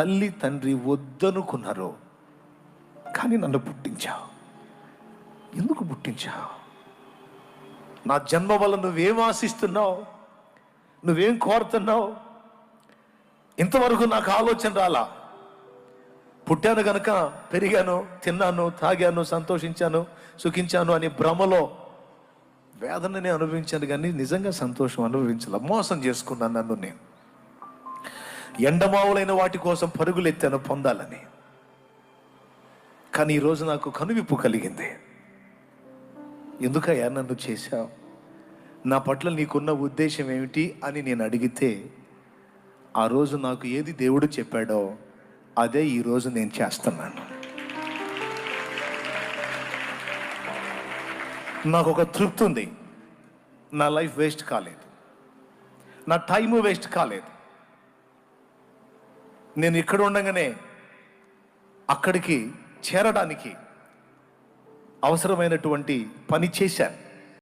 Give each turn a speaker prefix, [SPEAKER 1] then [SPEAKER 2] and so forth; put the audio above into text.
[SPEAKER 1] తల్లి తండ్రి వద్దనుకున్నారు కానీ నన్ను పుట్టించావు. ఎందుకు పుట్టించావు? నా జన్మ వల్ల నువ్వేం ఆశిస్తున్నావు? నువ్వేం కోరుతున్నావు? ఇంతవరకు నాకు ఆలోచన రాలా. పుట్టాను గనక పెరిగాను తిన్నాను తాగాను సంతోషించాను సుఖించాను అనే భ్రమలో వేదనని అనుభవించాను కానీ నిజంగా సంతోషం అనుభవించాల? మోసం చేసుకున్నాను నన్ను నేను. ఎండమావులైన వాటి కోసం పరుగులెత్తాను పొందాలని. కానీ ఈరోజు నాకు కనువిప్పు కలిగింది. ఎందుకయ్యా నన్ను చేశావు? నా పట్ల నీకున్న ఉద్దేశం ఏమిటి అని నేను అడిగితే ఆ రోజు నాకు ఏది దేవుడు చెప్పాడో అదే ఈరోజు నేను చేస్తున్నాను. నాకు ఒక తృప్తి ఉంది. నా లైఫ్ వేస్ట్ కాలేదు. నా టైము వేస్ట్ కాలేదు. నేను ఇక్కడ ఉండగానే అక్కడికి చేరడానికి అవసరమైనటువంటి పని చేశాను.